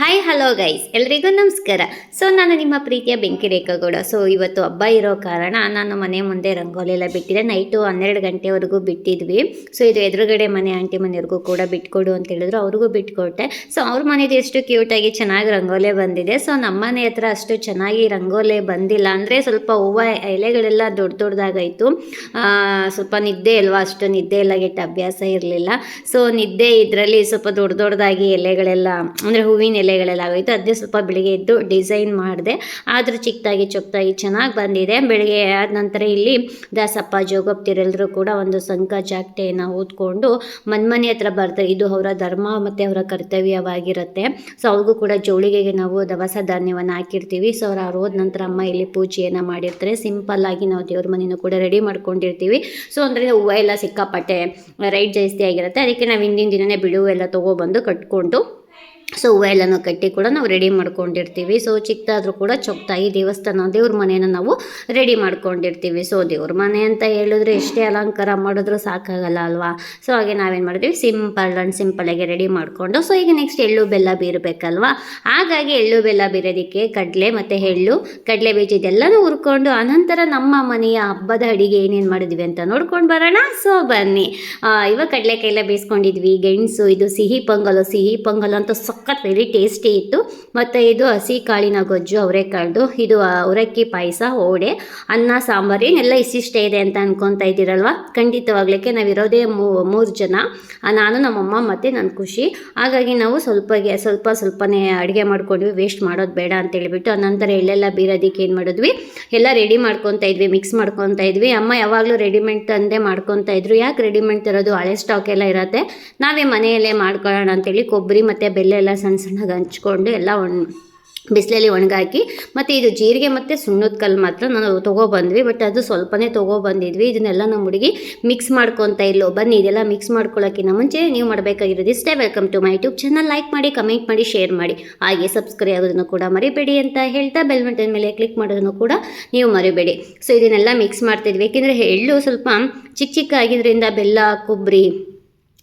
Hi hello guys ಎಲ್ರಿಗೂ ನಮಸ್ಕಾರ. So ನಾನು ನಿಮ್ಮ ಪ್ರೀತಿಯ ಬೆಂಕಿ ರೇಖಾಗೌಡ. ಸೊ ಇವತ್ತು ಹಬ್ಬ ಇರೋ ಕಾರಣ ನಾನು ಮನೆ ಮುಂದೆ ರಂಗೋಲಿ ಎಲ್ಲ ಬಿಟ್ಟಿದೆ. ನೈಟು ಹನ್ನೆರಡು ಗಂಟೆವರೆಗೂ ಬಿಟ್ಟಿದ್ವಿ. ಸೊ ಇದು ಎದುರುಗಡೆ ಮನೆ, ಆಂಟಿ ಮನೆಯವ್ರಿಗೂ ಕೂಡ ಬಿಟ್ಕೊಡು ಅಂತ ಹೇಳಿದ್ರು. ಅವ್ರಿಗೂ ಬಿಟ್ಕೊಟ್ಟೆ. ಸೊ ಅವ್ರ ಮನೇದು ಎಷ್ಟು ಕ್ಯೂಟಾಗಿ ಚೆನ್ನಾಗಿ ರಂಗೋಲಿ ಬಂದಿದೆ. ಸೊ ನಮ್ಮ ಮನೆ ಹತ್ರ ಅಷ್ಟು ಚೆನ್ನಾಗಿ ರಂಗೋಲಿ ಬಂದಿಲ್ಲ ಅಂದರೆ ಸ್ವಲ್ಪ ಹೂವು ಎಲೆಗಳೆಲ್ಲ ದೊಡ್ಡ ದೊಡ್ಡದಾಗಾಯಿತು ಸ್ವಲ್ಪ ನಿದ್ದೆ ಅಲ್ವಾ ಅಷ್ಟು ನಿದ್ದೆ ಎಲ್ಲ ಗೆಟ್ಟ ಅಭ್ಯಾಸ ಇರಲಿಲ್ಲ. ಸೊ ನಿದ್ದೆ ಇದರಲ್ಲಿ ಸ್ವಲ್ಪ ದೊಡ್ಡ ದೊಡ್ಡದಾಗಿ ಎಲೆಗಳೆಲ್ಲ, ಅಂದರೆ ಹೂವಿನ ಎಲೆಗಳೆಲ್ಲ ಆಗೋಯ್ತು ಅದನ್ನೇ ಸ್ವಲ್ಪ ಬೆಳಿಗ್ಗೆ ಎದ್ದು ಡಿಸೈನ್ ಮಾಡಿದೆ. ಆದರೂ ಚಿಕ್ಕದಾಗಿ ಚೊಕ್ಕದಾಗಿ ಚೆನ್ನಾಗಿ ಬಂದಿದೆ. ಬೆಳಿಗ್ಗೆ ಆದ ನಂತರ ಇಲ್ಲಿ ದಾಸಪ್ಪ ಜೋಗಪ್ತಿರೆಲ್ಲರೂ ಕೂಡ ಒಂದು ಸಂಕ ಜಾಕ್ಟೆಯನ್ನು ಓದ್ಕೊಂಡು ಮನ್ಮನೆ ಹತ್ರ ಬರ್ತಾರೆ ಇದು ಅವರ ಧರ್ಮ ಮತ್ತು ಅವರ ಕರ್ತವ್ಯವಾಗಿರುತ್ತೆ. ಸೊ ಅವ್ರಿಗೂ ಕೂಡ ಜೋಳಿಗೆಗೆ ನಾವು ದವಸ ಧಾನ್ಯವನ್ನು ಹಾಕಿರ್ತೀವಿ. ಸೊ ಅವ್ರು ಹೋದ ನಂತರ ಅಮ್ಮ ಇಲ್ಲಿ ಪೂಜೆಯನ್ನು ಮಾಡಿರ್ತಾರೆ. ಸಿಂಪಲ್ ಆಗಿ ನಾವು ದೇವ್ರ ಮನೆಯನ್ನು ಕೂಡ ರೆಡಿ ಮಾಡ್ಕೊಂಡಿರ್ತೀವಿ. ಸೊ ಅಂದರೆ ಹೂವು ಎಲ್ಲ ಸಿಕ್ಕಾಪಟ್ಟೆ ರೈಟ್ ಜಾಸ್ತಿ ಆಗಿರುತ್ತೆ. ಅದಕ್ಕೆ ನಾವು ಹಿಂದಿನ ದಿನವೇ ಬಿಡುವು ಎಲ್ಲ ತೊಗೊಬಂದು ಕಟ್ಕೊಂಡು ಸೊ ಹೂವೆಲ್ಲನೂ ಕಟ್ಟಿ ಕೂಡ ನಾವು ರೆಡಿ ಮಾಡ್ಕೊಂಡಿರ್ತೀವಿ. ಸೊ ಚಿಕ್ಕದಾದ್ರೂ ಕೂಡ ಚೊಕ್ತಾಗಿ ದೇವಸ್ಥಾನ, ದೇವ್ರ ಮನೆಯನ್ನು ನಾವು ರೆಡಿ ಮಾಡ್ಕೊಂಡಿರ್ತೀವಿ. ಸೊ ದೇವ್ರ ಮನೆ ಅಂತ ಹೇಳಿದ್ರೆ ಎಷ್ಟೇ ಅಲಂಕಾರ ಮಾಡಿದ್ರು ಸಾಕಾಗಲ್ಲ ಅಲ್ವಾ? ಸೊ ಹಾಗೆ ನಾವೇನು ಮಾಡಿದ್ವಿ? ಸಿಂಪಲ್ ಆ್ಯಂಡ್ ಸಿಂಪಲಾಗಿ ರೆಡಿ ಮಾಡಿಕೊಂಡು ಸೊ ಈಗ ನೆಕ್ಸ್ಟ್ ಎಳ್ಳು, ಬೆಲ್ಲ ಬೀರಬೇಕಲ್ವಾ? ಹಾಗಾಗಿ ಎಳ್ಳು, ಬೆಲ್ಲ ಬೀರೋದಕ್ಕೆ ಕಡಲೆ ಮತ್ತು ಎಳ್ಳು, ಕಡಲೆ ಬೀಜ ಇದೆಲ್ಲನೂ ಹುರ್ಕೊಂಡು ಅನಂತರ ನಮ್ಮ ಮನೆಯ ಹಬ್ಬದ ಅಡಿಗೆ ಏನೇನು ಮಾಡಿದ್ವಿ ಅಂತ ನೋಡ್ಕೊಂಡು ಬರೋಣ. ಸೊ ಬನ್ನಿ. ಇವಾಗ ಕಡಲೆಕಾಯೆಲ್ಲ ಬೇಯಿಸಿಕೊಂಡಿದ್ವಿ. ಗೆಣಸು, ಇದು ಸಿಹಿ ಪೊಂಗಲು, ಸಿಹಿ ಪೊಂಗಲ್ ಅಂತ ಸಖತ್ ವೆರಿ ಟೇಸ್ಟಿ ಇತ್ತು. ಮತ್ತು ಇದು ಹಸಿ ಕಾಳಿನ ಗೊಜ್ಜು ಅವರೆಕಾಳ್ದು ಇದು ಅವರಕ್ಕಿ ಪಾಯಸ, ಓಡೆ, ಅನ್ನ, ಸಾಂಬಾರು, ಏನೆಲ್ಲ ಇಷ್ಟಿಷ್ಟೇ ಇದೆ ಅಂತ ಅನ್ಕೊತಾ ಇದ್ದೀರಲ್ವ? ಖಂಡಿತವಾಗ್ಲಿಕ್ಕೆ ನಾವಿರೋದೇ ಮೂರು ಜನ. ನಾನು, ನಮ್ಮಮ್ಮ ಮತ್ತು ನನ್ನ ಖುಷಿ. ಹಾಗಾಗಿ ನಾವು ಸ್ವಲ್ಪಗೆ, ಸ್ವಲ್ಪ ಸ್ವಲ್ಪನೇ ಅಡುಗೆ ಮಾಡ್ಕೊಂಡ್ವಿ ವೇಸ್ಟ್ ಮಾಡೋದು ಬೇಡ ಅಂತ ಹೇಳಿಬಿಟ್ಟು ಅನಂತರ ಎಲ್ಲೆಲ್ಲ ಬೀರೋದಕ್ಕೆ ಏನು ಮಾಡಿದ್ವಿ? ಎಲ್ಲ ರೆಡಿ ಮಾಡ್ಕೊತಾ ಇದ್ವಿ ಮಿಕ್ಸ್ ಮಾಡ್ಕೊತಾ ಇದ್ವಿ. ಅಮ್ಮ ಯಾವಾಗಲೂ ರೆಡಿಮೇಡ್ ತಂದೆ ಮಾಡ್ಕೊತಾ ಇದ್ರು. ಯಾಕೆ ರೆಡಿಮೇಡ್ ತರೋದು? ಹಳೆ ಸ್ಟಾಕ್ ಎಲ್ಲ ಇರತ್ತೆ. ನಾವೇ ಮನೆಯಲ್ಲೇ ಮಾಡ್ಕೊಳ್ಳೋಣ ಅಂತೇಳಿ ಕೊಬ್ಬರಿ ಮತ್ತು ಬೆಲ್ಲ ಎಲ್ಲ ಸಣ್ಣ ಸಣ್ಣಗೆ ಹಂಚ್ಕೊಂಡು ಎಲ್ಲ ಒಣ ಬಿಸಿಲಲ್ಲಿ ಒಣಗಾಕಿ ಮತ್ತು ಇದು ಜೀರಿಗೆ ಮತ್ತು ಸುಣ್ಣದ ಕಲ್ಲು ಮಾತ್ರ ನಾನು ತೊಗೊಬಂದ್ವಿ ಬಟ್ ಅದು ಸ್ವಲ್ಪನೇ ತೊಗೊಬಂದಿದ್ವಿ ಇದನ್ನೆಲ್ಲ ನಮ್ಮ ಹುಡುಗಿ ಮಿಕ್ಸ್ ಮಾಡ್ಕೊತಾ ಇಲ್ಲೋ ಬನ್ನಿ, ಇದೆಲ್ಲ ಮಿಕ್ಸ್ ಮಾಡ್ಕೊಳ್ಳೋಕ್ಕಿಂತ ಮುಂಚೆ ನೀವು ಮಾಡಬೇಕಾಗಿರೋದು ಇಷ್ಟೇ. Welcome to my YouTube channel like ಮಾಡಿ ಕಮೆಂಟ್ ಮಾಡಿ ಶೇರ್ ಮಾಡಿ. ಹಾಗೆ ಸಬ್ಸ್ಕ್ರೈಬ್ ಆಗೋದನ್ನು ಕೂಡ ಮರಿಬೇಡಿ ಅಂತ ಹೇಳ್ತಾ ಬೆಲ್ ಬಟನ್ ಮೇಲೆ ಕ್ಲಿಕ್ ಮಾಡೋದನ್ನು ಕೂಡ ನೀವು ಮರಿಬೇಡಿ. ಸೊ ಇದನ್ನೆಲ್ಲ ಮಿಕ್ಸ್ ಮಾಡ್ತಿದ್ವಿ ಏಕೆಂದರೆ ಎಳ್ಳು ಸ್ವಲ್ಪ ಚಿಕ್ಕ ಚಿಕ್ಕ ಆಗಿದ್ದರಿಂದ ಬೆಲ್ಲ, ಕೊಬ್ಬರಿ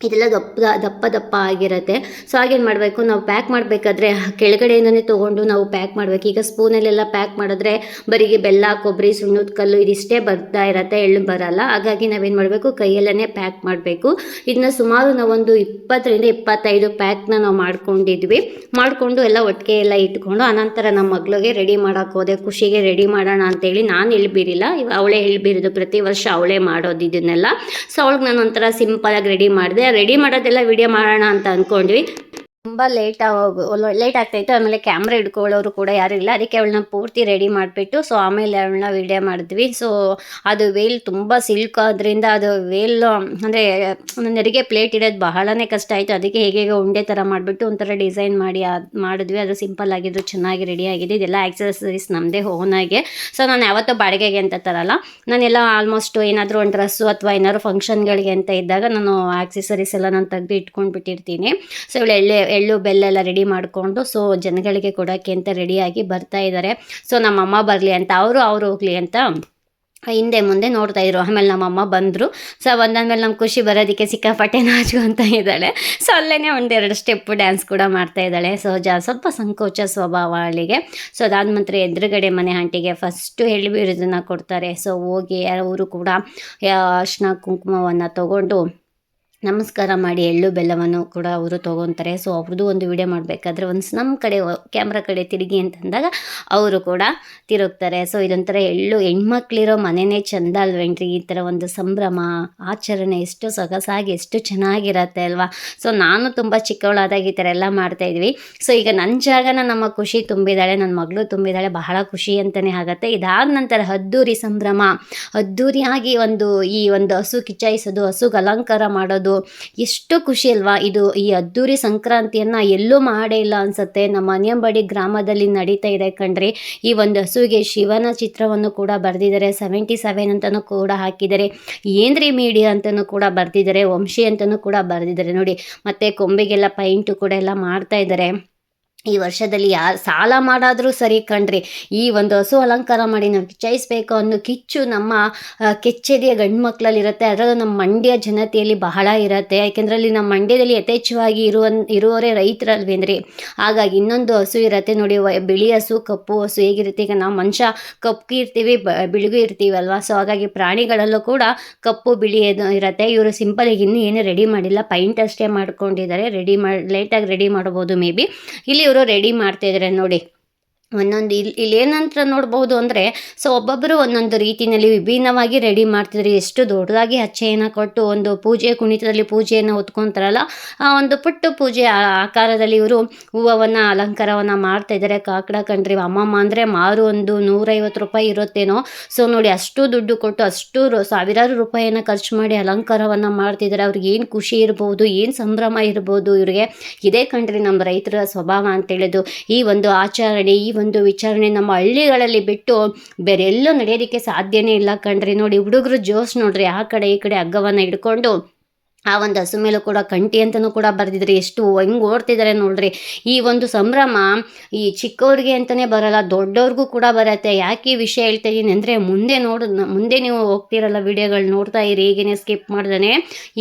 ಇದೆಲ್ಲ ದಪ್ಪ ದಪ್ಪ ದಪ್ಪ ಆಗಿರುತ್ತೆ. ಸೊ ಹಾಗೇನು ಮಾಡಬೇಕು? ನಾವು ಪ್ಯಾಕ್ ಮಾಡಬೇಕಾದ್ರೆ ಕೆಳಗಡೆಯಿಂದನೇ ತೊಗೊಂಡು ನಾವು ಪ್ಯಾಕ್ ಮಾಡಬೇಕು. ಈಗ ಸ್ಪೂನಲ್ಲೆಲ್ಲ ಪ್ಯಾಕ್ ಮಾಡಿದ್ರೆ ಬರೀ ಬೆಲ್ಲ, ಕೊಬ್ಬರಿ, ಸುಣ್ಣದ ಕಲ್ಲು ಇದಿಷ್ಟೇ ಬರ್ತಾ ಇರತ್ತೆ, ಎಳ್ಳು ಬರಲ್ಲ. ಹಾಗಾಗಿ ನಾವೇನು ಮಾಡಬೇಕು? ಕೈಯಲ್ಲೇ ಪ್ಯಾಕ್ ಮಾಡಬೇಕು. ಇದನ್ನ ಸುಮಾರು ನಾವೊಂದು ಇಪ್ಪತ್ತರಿಂದ ಇಪ್ಪತ್ತೈದು ಪ್ಯಾಕ್ನ ನಾವು ಮಾಡ್ಕೊಂಡಿದ್ವಿ. ಮಾಡಿಕೊಂಡು ಎಲ್ಲ ಒಟ್ಟಿಗೆ ಎಲ್ಲ ಇಟ್ಕೊಂಡು ಅನಂತರ ನಮ್ಮ ಮಗಳಿಗೆ ರೆಡಿ ಮಾಡೋಕೆ ಹೋದೆ. ಖುಷಿಗೆ ರೆಡಿ ಮಾಡೋಣ ಅಂತೇಳಿ ನಾನು ಎಳ್ಬೀರಿಲ್ಲ ಅವಳೇ ಎಳ್ಬೀರಿದು ಪ್ರತಿ ವರ್ಷ ಅವಳೇ ಮಾಡೋದು ಇದನ್ನೆಲ್ಲ. ಸೊ ಅವಳಿಗೆ ನಾನು ಒಂಥರ ಸಿಂಪಲಾಗಿ ರೆಡಿ ಮಾಡಿದೆ. ರೆಡಿ ಮಾಡೋದೆಲ್ಲ ವಿಡಿಯೋ ಮಾಡೋಣ ಅಂತ ಅಂದ್ಕೊಂಡ್ವಿ ತುಂಬ ಲೇಟ್ ಲೇಟ್ ಆಗ್ತಾಯಿತ್ತು ಆಮೇಲೆ ಕ್ಯಾಮ್ರಾ ಹಿಡ್ಕೊಳ್ಳೋರು ಕೂಡ ಯಾರು ಇಲ್ಲ. ಅದಕ್ಕೆ ಅವಳನ್ನ ಪೂರ್ತಿ ರೆಡಿ ಮಾಡಿಬಿಟ್ಟು ಸೊ ಆಮೇಲೆ ಅವಳನ್ನ ವಿಡಿಯೋ ಮಾಡಿದ್ವಿ. ಸೊ ಅದು ವೇಲ್ ತುಂಬ ಸಿಲ್ಕ್ ಆದ್ರಿಂದ ಅದು ವೇಲ್ ಅಂದರೆ ನೆರಿಗೆ ಪ್ಲೇಟ್ ಇಡೋದು ಬಹಳನೇ ಕಷ್ಟ ಆಯಿತು. ಅದಕ್ಕೆ ಹೇಗೆ ಹೇಗೆ ಉಂಡೆ ಥರ ಮಾಡಿಬಿಟ್ಟು ಒಂಥರ ಡಿಸೈನ್ ಮಾಡಿ ಅದು ಮಾಡಿದ್ವಿ. ಅದು ಸಿಂಪಲ್ ಆಗಿದ್ರು, ಚೆನ್ನಾಗಿ ರೆಡಿ ಆಗಿದೆ. ಇದೆಲ್ಲ ಆಕ್ಸಸರೀಸ್ ನಮ್ಮದೇ ಓನಾಗೆ ಸೊ ನಾನು ಯಾವತ್ತೂ ಬಾಡಿಗೆಗೆ ಅಂತ ತರಲ್ಲ. ನಾನೆಲ್ಲ ಆಲ್ಮೋಸ್ಟ್ ಏನಾದರೂ ಒಂದು ಡ್ರೆಸ್ಸು ಅಥವಾ ಏನಾದ್ರು ಫಂಕ್ಷನ್ಗಳಿಗೆ ಅಂತ ಇದ್ದಾಗ ನಾನು ಆಕ್ಸೆಸರೀಸ್ ಎಲ್ಲ ನಾನು ತೆಗೆದು ಇಟ್ಕೊಂಡು ಬಿಟ್ಟಿರ್ತೀನಿ ಸೊ ಇವಳು ಎಳ್ಳೆ ಎಳ್ಳು, ಬೆಲ್ಲ ಎಲ್ಲ ರೆಡಿ ಮಾಡಿಕೊಂಡು ಸೊ ಜನಗಳಿಗೆ ಕೊಡೋಕ್ಕೆ ಅಂತ ರೆಡಿಯಾಗಿ ಬರ್ತಾ ಇದ್ದಾರೆ ಸೊ ನಮ್ಮಮ್ಮ ಬರಲಿ ಅಂತ, ಅವರು ಅವ್ರು ಹೋಗಲಿ ಅಂತ ಹಿಂದೆ ಮುಂದೆ ನೋಡ್ತಾ ಇದ್ರು. ಆಮೇಲೆ ನಮ್ಮಮ್ಮ ಬಂದರು. ಸೊ ಬಂದಾದ್ಮೇಲೆ ನಮ್ಮ ಖುಷಿ ಬರೋದಕ್ಕೆ ಸಿಕ್ಕಾಪಟ್ಟೆ ನಾಚ್ಕೊತ ಇದ್ದಾಳೆ. ಸೊ ಅಲ್ಲೇ ಒಂದೆರಡು ಸ್ಟೆಪ್ ಡ್ಯಾನ್ಸ್ ಕೂಡ ಮಾಡ್ತಾ ಇದ್ದಾಳೆ. ಸೊ ಜ, ಸ್ವಲ್ಪ ಸಂಕೋಚ ಸ್ವಭಾವ ಅವಳಿಗೆ ಸೊ ಅದಾದ ನಂತರ ಎದುರುಗಡೆ ಮನೆ ಆಂಟಿಗೆ ಫಸ್ಟು ಎಳ್ಬೀರೋದನ್ನು ಕೊಡ್ತಾರೆ. ಸೊ ಹೋಗಿ ಅವರು ಕೂಡ ಅರ್ಶಿನ ಕುಂಕುಮವನ್ನು ತಗೊಂಡು ನಮಸ್ಕಾರ ಮಾಡಿ ಎಳ್ಳು ಬೆಲ್ಲವನ್ನು ಕೂಡ ಅವರು ತೊಗೊತಾರೆ. ಸೊ ಅವ್ರದ್ದು ಒಂದು ವಿಡಿಯೋ ಮಾಡಬೇಕಾದ್ರೆ ಒಂದು ನಮ್ಮ ಕಡೆ ಕ್ಯಾಮ್ರಾ ಕಡೆ ತಿರುಗಿ ಅಂತಂದಾಗ ಅವರು ಕೂಡ ತಿರುಗ್ತಾರೆ. ಸೊ ಇದೊಂಥರ ಎಳ್ಳು ಹೆಣ್ಮಕ್ಳಿರೋ ಮನೆಯೇ ಚಂದ ಅಲ್ವೇನ್ರಿ ಈ ಥರ ಒಂದು ಸಂಭ್ರಮ, ಆಚರಣೆ ಎಷ್ಟು ಸೊಗಸಾಗಿ, ಎಷ್ಟು ಚೆನ್ನಾಗಿರತ್ತೆ ಅಲ್ವಾ? ಸೊ ನಾನು ತುಂಬ ಚಿಕ್ಕವಳಾದಾಗ ಈ ಥರ ಎಲ್ಲ ಮಾಡ್ತಾಯಿದ್ವಿ ಸೊ ಈಗ ನನ್ನ ಜಾಗನ ನಮ್ಮ ಖುಷಿ ತುಂಬಿದಾಳೆ ನನ್ನ ಮಗಳು ತುಂಬಿದಾಳೆ, ಬಹಳ ಖುಷಿ ಅಂತಲೇ ಆಗುತ್ತೆ. ಇದಾದ ನಂತರ ಅದ್ದೂರಿ ಸಂಭ್ರಮ. ಅದ್ದೂರಿಯಾಗಿ ಒಂದು ಈ ಒಂದು ಹಸು ಕಿಚ್ಚಾಯಿಸೋದು ಹಸುಗೆ ಅಲಂಕಾರ ಮಾಡೋದು ಎಷ್ಟು ಖುಷಿ ಅಲ್ವಾ? ಇದು ಈ ಅದ್ದೂರಿ ಸಂಕ್ರಾಂತಿಯನ್ನು ಎಲ್ಲೂ ಮಾಡೇ ಇಲ್ಲ ಅನ್ಸುತ್ತೆ. ನಮ್ಮ ಅನಿಯಂಬಡಿ ಗ್ರಾಮದಲ್ಲಿ ನಡೀತಾ ಇದೆ ಕಣ್ರಿ. ಈ ಒಂದು ಹಸುವಿಗೆ ಶಿವನ ಚಿತ್ರವನ್ನು ಕೂಡ ಬರೆದಿದ್ದಾರೆ. ಸೆವೆಂಟಿ ಸೆವೆನ್ ಅಂತಲೂ ಕೂಡ ಹಾಕಿದ್ದಾರೆ. ಏನ್ರಿ ಮೀಡಿಯಾ ಅಂತಲೂ ಕೂಡ ಬರೆದಿದ್ದಾರೆ. ವಂಶಿ ಅಂತಲೂ ಕೂಡ ಬರೆದಿದ್ದಾರೆ. ನೋಡಿ, ಮತ್ತು ಕೊಂಬೆಗೆಲ್ಲ ಪೈಂಟು ಕೂಡ ಎಲ್ಲ ಮಾಡ್ತಾ ಇದ್ದಾರೆ. ಈ ವರ್ಷದಲ್ಲಿ ಯಾ ಸಾಲ ಮಾಡಾದರೂ ಸರಿ ಕಣ್ರಿ. ಈ ಒಂದು ಹಸು ಅಲಂಕಾರ ಮಾಡಿ ನಾವು ಕಿಚ್ಚಾಯಿಸ್ಬೇಕು ಅನ್ನೋ ಕಿಚ್ಚು ನಮ್ಮ ಕೆಚ್ಚೆದೆಯ ಗಂಡು ಮಕ್ಕಳಲ್ಲಿ ಇರುತ್ತೆ. ಅದರಲ್ಲೂ ನಮ್ಮ ಮಂಡ್ಯ ಜನತೆಯಲ್ಲಿ ಬಹಳ ಇರುತ್ತೆ. ಯಾಕೆಂದರೆ ಅಲ್ಲಿ ನಮ್ಮ ಮಂಡ್ಯದಲ್ಲಿ ಯಥೇಚ್ಛವಾಗಿ ಇರುವ ಇರುವವರೇ ರೈತರಲ್ವೇಂದ್ರಿ ಹಾಗಾಗಿ ಇನ್ನೊಂದು ಹಸು ಇರುತ್ತೆ ನೋಡಿ ಬಿಳಿ ಹಸು, ಕಪ್ಪು ಹಸು ಹೇಗಿರುತ್ತೆ? ಈಗ ನಾವು ಮನುಷ್ಯ ಕಪ್ಪು ಇರ್ತೀವಿ ಬಿಳಿಗೂ ಇರ್ತೀವಿ ಅಲ್ವಾ ಸೊ ಹಾಗಾಗಿ ಪ್ರಾಣಿಗಳಲ್ಲೂ ಕೂಡ ಕಪ್ಪು, ಬಿಳಿ ಇರುತ್ತೆ. ಇವರು ಸಿಂಪಲಾಗಿ ಇನ್ನೂ ಏನೂ ರೆಡಿ ಮಾಡಿಲ್ಲ. ಪೈಂಟ್ ಅಷ್ಟೇ ಮಾಡ್ಕೊಂಡಿದ್ದಾರೆ. ರೆಡಿ ಮಾಡಿ ಲೇಟಾಗಿ ರೆಡಿ ಮಾಡ್ಬೋದು ಮೇ ಬಿ. ಇಲ್ಲಿ ರೆಡಿ ಮಾಡ್ತಾ ಇದ್ದಾರೆ ನೋಡಿ. ಒಂದೊಂದು ಇಲ್ಲಿ ಇಲ್ಲಿ ಏನಂತ ನೋಡ್ಬೋದು ಅಂದರೆ, ಸೊ ಒಬ್ಬೊಬ್ಬರು ಒಂದೊಂದು ರೀತಿಯಲ್ಲಿ ವಿಭಿನ್ನವಾಗಿ ರೆಡಿ ಮಾಡ್ತಿದ್ರು ಎಷ್ಟು ದೊಡ್ಡದಾಗಿ ಹಚ್ಚೆಯನ್ನು ಕೊಟ್ಟು ಒಂದು ಪೂಜೆ, ಕುಣಿತದಲ್ಲಿ ಪೂಜೆಯನ್ನು ಹೊತ್ಕೊತಾರಲ್ಲ, ಆ ಒಂದು ಪುಟ್ಟ ಪೂಜೆ ಆಕಾರದಲ್ಲಿ ಇವರು ಹೂವವನ್ನು ಅಲಂಕಾರವನ್ನು ಮಾಡ್ತಾ ಇದ್ದಾರೆ ಕಾಕಡ ಕಣ್ರಿ ಅಮ್ಮಮ್ಮ ಅಂದರೆ ಮಾರು ಒಂದು ನೂರೈವತ್ತು ರೂಪಾಯಿ ಇರುತ್ತೇನೋ, ಸೊ ನೋಡಿ ಅಷ್ಟು ದುಡ್ಡು ಕೊಟ್ಟು ಅಷ್ಟು ಸಾವಿರಾರು ರೂಪಾಯಿಯನ್ನು ಖರ್ಚು ಮಾಡಿ ಅಲಂಕಾರವನ್ನು ಮಾಡ್ತಿದ್ದಾರೆ ಅವ್ರಿಗೆ ಏನು ಖುಷಿ ಇರ್ಬೋದು, ಏನು ಸಂಭ್ರಮ ಇರ್ಬೋದು ಇವರಿಗೆ. ಇದೇ ಕಣ್ರಿ ನಮ್ಮ ರೈತರ ಸ್ವಭಾವ ಅಂತೇಳಿದು ಈ ಒಂದು ಆಚರಣೆ, ಈ ಒಂದು ವಿಚಾರಣೆ ನಮ್ಮ ಹಳ್ಳಿಗಳಲ್ಲಿ ಬಿಟ್ಟು ಬೇರೆಲ್ಲೂ ನಡೆಯೋದಕ್ಕೆ ಸಾಧ್ಯನೇ ಇಲ್ಲ ಕಣ್ರಿ. ನೋಡಿ ಹುಡುಗರು ಜೋಶ್ ನೋಡ್ರಿ, ಆ ಕಡೆ ಈ ಕಡೆ ಹಗ್ಗವನ್ನು ಹಿಡ್ಕೊಂಡು ಆ ಒಂದು ಹಸು ಮೇಲೂ ಕೂಡ ಕಂಟಿ ಅಂತಲೂ ಕೂಡ ಬರೆದಿದ್ದಾರೆ ಎಷ್ಟು ಹೆಂಗೆ ಓಡ್ತಿದ್ದಾರೆ ನೋಡ್ರಿ. ಈ ಒಂದು ಸಂಭ್ರಮ ಈ ಚಿಕ್ಕವ್ರಿಗೆ ಅಂತಲೇ ಬರಲ್ಲ, ದೊಡ್ಡವ್ರಿಗೂ ಕೂಡ ಬರತ್ತೆ. ಯಾಕೆ ಈ ವಿಷಯ ಹೇಳ್ತಾ ಇದ್ದೀನಿ ಅಂದರೆ ಮುಂದೆ ನೋಡ್ ಮುಂದೆ ನೀವು ಹೋಗ್ತಿರಲ್ಲ ವಿಡಿಯೋಗಳು ನೋಡ್ತಾ ಇರಿ ಈಗೇನೆ ಸ್ಕಿಪ್ ಮಾಡ್ದೇ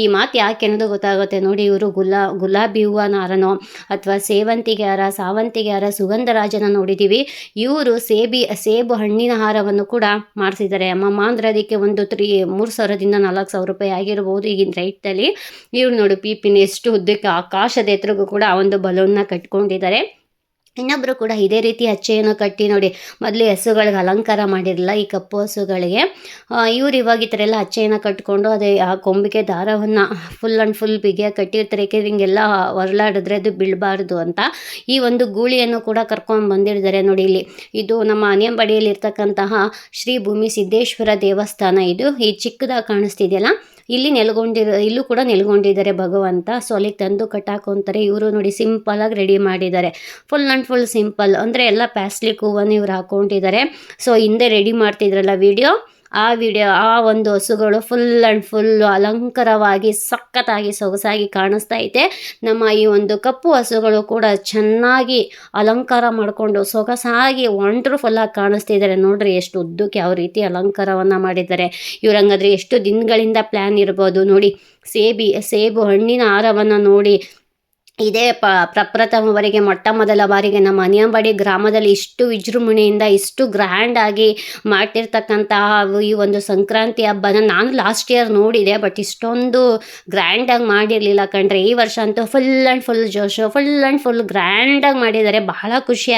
ಈ ಮಾತು ಯಾಕೆ ಅನ್ನೋದು ಗೊತ್ತಾಗುತ್ತೆ ನೋಡಿ ಇವರು ಗುಲಾ ಗುಲಾಬಿ ಹೂವನ ಹಾರನೋ ಅಥವಾ ಸೇವಂತಿಗೆ ಹಾರ, ಸಾವಂತಿಗೆ ಹಾರ ಸುಗಂಧರಾಜನ ನೋಡಿದ್ದೀವಿ ಇವರು ಸೇಬಿ ಸೇಬು ಹಣ್ಣಿನ ಹಾರವನ್ನು ಕೂಡ ಮಾಡಿಸಿದ್ದಾರೆ. ಅಮ್ಮಮ್ಮ ಅಂದರೆ ಅದಕ್ಕೆ ಒಂದು ತ್ರೀ ಮೂರು ಸಾವಿರದಿಂದ ನಾಲ್ಕು ಸಾವಿರ ರೂಪಾಯಿ ಆಗಿರ್ಬೋದು ಈಗಿನ ರೈಟಲ್ಲಿ ಇವ್ರು ನೋಡು, ಪಿಪಿನ ಎಷ್ಟು ಉದ್ದಕ್ಕೆ ಆಕಾಶದ ಎತ್ತರಗೂ ಕೂಡ ಆ ಒಂದು ಬಲೂನ್ನ ಕಟ್ಕೊಂಡಿದ್ದಾರೆ. ಇನ್ನೊಬ್ಬರು ಕೂಡ ಇದೇ ರೀತಿ ಹಚ್ಚೆಯನ್ನು ಕಟ್ಟಿ ನೋಡಿ, ಮೊದಲು ಹಸುಗಳಿಗೆ ಅಲಂಕಾರ ಮಾಡಿರಲಿಲ್ಲ, ಈ ಕಪ್ಪು ಹಸುಗಳಿಗೆ. ಇವ್ರು ಇವಾಗ ಈ ಥರ ಎಲ್ಲ ಹಚ್ಚೆಯನ್ನು ಕಟ್ಕೊಂಡು ಅದೇ ಆ ಕೊಂಬಿಗೆ ದಾರವನ್ನು ಫುಲ್ ಆ್ಯಂಡ್ ಫುಲ್ ಬಿಗಿಯಾಗಿ ಕಟ್ಟಿರ್ತಾರೆ. ಯಾಕೆಂದರೆ ಹಿಂಗೆಲ್ಲ ಹೊರಲಾಡಿದ್ರೆ ಅದು ಬೀಳಬಾರ್ದು ಅಂತ ಈ ಒಂದು ಗೂಳಿಯನ್ನು ಕೂಡ ಕರ್ಕೊಂಡು ಬಂದಿರ್ತಾರೆ ನೋಡಿ ಇಲ್ಲಿ. ಇದು ನಮ್ಮ ಅನಿಯಂಬಡಿಯಲ್ಲಿ ಇರ್ತಕ್ಕಂತಹ ಶ್ರೀ ಭೂಮಿ ಸಿದ್ದೇಶ್ವರ ದೇವಸ್ಥಾನ. ಇದು ಈ ಚಿಕ್ಕದಾಗಿ ಕಾಣಿಸ್ತಿದೆಯಲ್ಲ ಇಲ್ಲಿ ನೆಲೆಗೊಂಡಿರೋ, ಇಲ್ಲೂ ಕೂಡ ನೆಲೆಗೊಂಡಿದ್ದಾರೆ ಭಗವಂತ. ಸೊ ಅಲ್ಲಿಗೆ ತಂದು ಕಟ್ಟಾಕೊಂತಾರೆ. ಇವರು ನೋಡಿ ಸಿಂಪಲಾಗಿ ರೆಡಿ ಮಾಡಿದ್ದಾರೆ. ಫುಲ್ ಆ್ಯಂಡ್ ಫುಲ್ ಸಿಂಪಲ್ ಅಂದರೆ ಎಲ್ಲ ಪ್ಯಾಸ್ಲಿಕ್ ಹೂವನ್ನು ಇವ್ರು ಹಾಕೊಂಡಿದ್ದಾರೆ. ಸೊ ಹಿಂದೆ ರೆಡಿ ಮಾಡ್ತಿದ್ರಲ್ಲ ವಿಡಿಯೋ ಆ ವಿಡಿಯೋ, ಆ ಒಂದು ಹಸುಗಳು ಫುಲ್ ಆ್ಯಂಡ್ ಫುಲ್ ಅಲಂಕಾರವಾಗಿ ಸಖತ್ತಾಗಿ ಸೊಗಸಾಗಿ ಕಾಣಿಸ್ತಾ ಐತೆ. ನಮ್ಮ ಈ ಒಂದು ಕಪ್ಪು ಹಸುಗಳು ಕೂಡ ಚೆನ್ನಾಗಿ ಅಲಂಕಾರ ಮಾಡಿಕೊಂಡು ಸೊಗಸಾಗಿ ವಂಡರ್ಫುಲ್ಲಾಗಿ ಕಾಣಿಸ್ತಿದ್ದಾರೆ ನೋಡ್ರಿ ಎಷ್ಟು ಉದ್ದಕ್ಕೆ ಯಾವ ರೀತಿ ಅಲಂಕಾರವನ್ನು ಮಾಡಿದ್ದಾರೆ. ಇವ್ರು ಹಂಗಾದ್ರೆ ಎಷ್ಟು ದಿನಗಳಿಂದ ಪ್ಲ್ಯಾನ್ ಇರ್ಬೋದು ನೋಡಿ. ಸೇಬಿ, ಸೇಬು ಹಣ್ಣಿನ ಹಾರವನ್ನು ನೋಡಿ. ಇದೇ ಪ, ಪ್ರಪ್ರಥಮವರೆಗೆ, ಮೊಟ್ಟ ಮೊದಲ ಬಾರಿಗೆ ನಮ್ಮ ಅನಿಯಂಬಾಡಿ ಗ್ರಾಮದಲ್ಲಿ ಇಷ್ಟು ವಿಜೃಂಭಣೆಯಿಂದ, ಇಷ್ಟು ಗ್ರ್ಯಾಂಡ್ ಆಗಿ ಮಾಡ್ತಿರ್ತಕ್ಕಂತಹ ಈ ಒಂದು ಸಂಕ್ರಾಂತಿ ಹಬ್ಬನ ನಾನು ಲಾಸ್ಟ್ ಇಯರ್ ನೋಡಿದೆ ಬಟ್ ಇಷ್ಟೊಂದು ಗ್ರ್ಯಾಂಡಾಗಿ ಮಾಡಿರಲಿಲ್ಲ ಕಂಡ್ರೆ ಈ ವರ್ಷ ಅಂತೂ ಫುಲ್ ಆ್ಯಂಡ್ ಫುಲ್ ಜೋಶು ಫುಲ್ ಆ್ಯಂಡ್ ಫುಲ್ ಗ್ರ್ಯಾಂಡಾಗಿ ಮಾಡಿದ್ದಾರೆ. ಬಹಳ ಖುಷಿ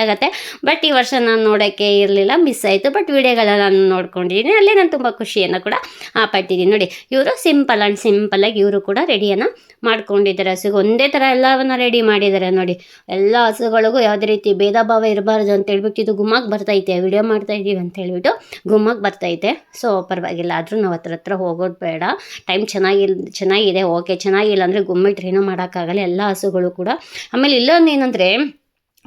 ಬಟ್ ಈ ವರ್ಷ ನಾನು ನೋಡೋಕ್ಕೆ ಇರಲಿಲ್ಲ ಮಿಸ್ ಆಯಿತು. ಬಟ್ ವಿಡಿಯೋಗಳನ್ನ ನಾನು ನೋಡ್ಕೊಂಡಿದ್ದೀನಿ. ಅಲ್ಲಿ ನಾನು ತುಂಬ ಖುಷಿಯನ್ನು ಕೂಡ ಪಟ್ಟಿದ್ದೀನಿ ನೋಡಿ, ಇವರು ಸಿಂಪಲ್ ಆ್ಯಂಡ್ ಆಗಿ ಇವರು ಕೂಡ ರೆಡಿಯನ್ನು ಮಾಡ್ಕೊಂಡಿದ್ದಾರೆ. ಸೊ ಒಂದೇ ಥರ ಎಲ್ಲವನ್ನ ರೆಡಿ ಮಾಡಿದ್ದಾರೆ ನೋಡಿ. ಎಲ್ಲ ಹಸುಗಳಿಗೂ ಯಾವುದೇ ರೀತಿ ಭೇದ ಭಾವ ಇರಬಾರ್ದು ಅಂತ ಹೇಳ್ಬಿಟ್ಟು ಇದು ಗುಮ್ಮಕ್ ಬರ್ತೈತೆ ವಿಡಿಯೋ ಮಾಡ್ತಾ ಇದ್ದೀವಿ ಅಂತ ಹೇಳ್ಬಿಟ್ಟು ಗುಮ್ಮಾಗೆ ಬರ್ತೈತೆ ಸೊ ಪರವಾಗಿಲ್ಲ. ಆದರೂ ನಾವು ಹತ್ರ ಹತ್ರ ಹೋಗೋದು ಬೇಡ. ಟೈಮ್ ಚೆನ್ನಾಗಿಲ್, ಚೆನ್ನಾಗಿದೆ. ಓಕೆ ಚೆನ್ನಾಗಿಲ್ಲ ಅಂದರೆ ಗುಮ್ಮಿಟ್ರೆ ಏನೂ ಮಾಡೋಕ್ಕಾಗಲ್ಲ. ಎಲ್ಲ ಹಸುಗಳು ಕೂಡ. ಆಮೇಲೆ ಇಲ್ಲೊಂದು ಏನಂದರೆ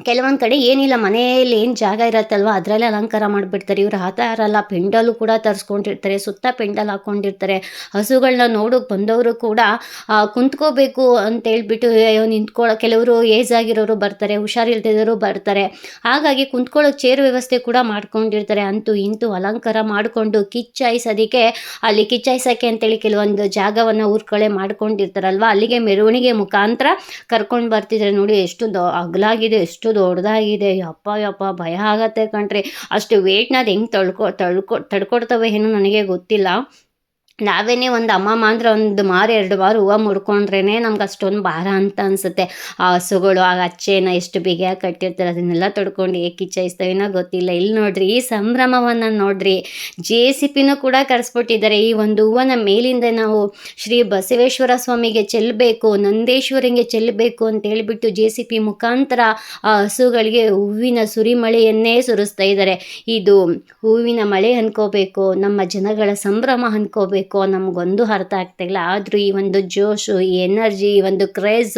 ಕೆಲವೊಂದು ಕಡೆ ಏನಿಲ್ಲ, ಮನೆಯಲ್ಲಿ ಏನು ಜಾಗ ಇರತ್ತಲ್ವ, ಅದರಲ್ಲೇ ಅಲಂಕಾರ ಮಾಡಿಬಿಡ್ತಾರೆ. ಇವ್ರು ಆ ಥರ ಅಲ್ಲ ಪೆಂಡಲು ಕೂಡ ತರಿಸ್ಕೊಂಡಿರ್ತಾರೆ, ಸುತ್ತ ಪೆಂಡಲ್ ಹಾಕ್ಕೊಂಡಿರ್ತಾರೆ ಹಸುಗಳನ್ನ ನೋಡೋಕೆ ಬಂದವರು ಕೂಡ ಕುಂತ್ಕೋಬೇಕು ಅಂತ ಹೇಳ್ಬಿಟ್ಟು, ಅಯ್ಯೋ ನಿಂತ್ಕೊಳ್ಳೋ ಕೆಲವರು ಏಜ್ ಆಗಿರೋರು ಬರ್ತಾರೆ, ಹುಷಾರಿಲ್ದಿರೋರು ಬರ್ತಾರೆ. ಹಾಗಾಗಿ ಕುಂತ್ಕೊಳ್ಳೋಕೆ ಚೇರ್ ವ್ಯವಸ್ಥೆ ಕೂಡ ಮಾಡ್ಕೊಂಡಿರ್ತಾರೆ. ಅಂತೂ ಇಂತೂ ಅಲಂಕಾರ ಮಾಡಿಕೊಂಡು ಕಿಚ್ಚಾಯಿಸೋದಕ್ಕೆ, ಅಲ್ಲಿ ಕಿಚ್ಚಾಯಿಸೋಕ್ಕೆ ಅಂತೇಳಿ ಕೆಲವೊಂದು ಜಾಗವನ್ನು ಊರ್ಕಳೆ ಮಾಡ್ಕೊಂಡಿರ್ತಾರಲ್ವ, ಅಲ್ಲಿಗೆ ಮೆರವಣಿಗೆ ಮುಖಾಂತರ ಕರ್ಕೊಂಡು ಬರ್ತಿದ್ರೆ. ನೋಡಿ, ಎಷ್ಟು ಅಗಲಾಗಿದೆ, ಎಷ್ಟು ದೊಡ್ಡದಾಗಿದೆ. ಯಪ್ಪ ಯಪ್ಪ, ಭಯ ಆಗತ್ತೆ ಕಣ್ರಿ. ಅಷ್ಟು ವೇಟ್ನ ಅದು ಹೆಂಗೆ ತಳ್ಕೊ ತಳ್ಕೊ, ತಡ್ಕೊಡ್ತವೆ ಏನೋ ನನಗೆ ಗೊತ್ತಿಲ್ಲ. ನಾವೇನೇ ಒಂದು ಅಮ್ಮ ಅಂದ್ರೆ ಒಂದು ಮಾರು ಎರಡು ಮಾರು ಹೂವು ಮುಡ್ಕೊಂಡ್ರೇ ನಮ್ಗೆ ಅಷ್ಟೊಂದು ಭಾರ ಅಂತ ಅನಿಸುತ್ತೆ. ಆ ಹಸುಗಳು, ಆ ಅಚ್ಚೆನ ಎಷ್ಟು ಬಿಗಿಯಾಗಿ ಕಟ್ಟಿರ್ತಾರೆ ಅದನ್ನೆಲ್ಲ ತೊಡ್ಕೊಂಡು ಏಕೆ ಕಿಚ್ಚಾಯಿಸ್ತವೇನೋ ಗೊತ್ತಿಲ್ಲ. ಇಲ್ಲಿ ನೋಡ್ರಿ, ಈ ಸಂಭ್ರಮವನ್ನು ನೋಡ್ರಿ. ಜೆ ಸಿ ಪಿನೂ ಕೂಡ ಕರೆಸ್ಬಿಟ್ಟಿದ್ದಾರೆ. ಈ ಒಂದು ಹೂವನ ಮೇಲಿಂದ ನಾವು ಶ್ರೀ ಬಸವೇಶ್ವರ ಸ್ವಾಮಿಗೆ ಚೆಲ್ಲಬೇಕು ನಂದೇಶ್ವರಂಗೆ ಚೆಲ್ಲಬೇಕು ಅಂತ ಹೇಳಿಬಿಟ್ಟು ಜೆ ಸಿ ಪಿ ಮುಖಾಂತರ ಆ ಹಸುಗಳಿಗೆ ಹೂವಿನ ಸುರಿಮಳೆಯನ್ನೇ ಸುರಿಸ್ತಾ ಇದ್ದಾರೆ. ಇದು ಹೂವಿನ ಮಳೆ ಅನ್ಕೋಬೇಕು, ನಮ್ಮ ಜನಗಳ ಸಂಭ್ರಮ ಅನ್ಕೋಬೇಕು. ಮಾಡಬೇಕೋ, ನಮಗೊಂದು ಅರ್ಥ ಆಗ್ತಾಯಿಲ್ಲ ಆದರೂ ಈ ಒಂದು ಜೋಶು, ಈ ಎನರ್ಜಿ, ಈ ಒಂದು ಕ್ರೇಜ್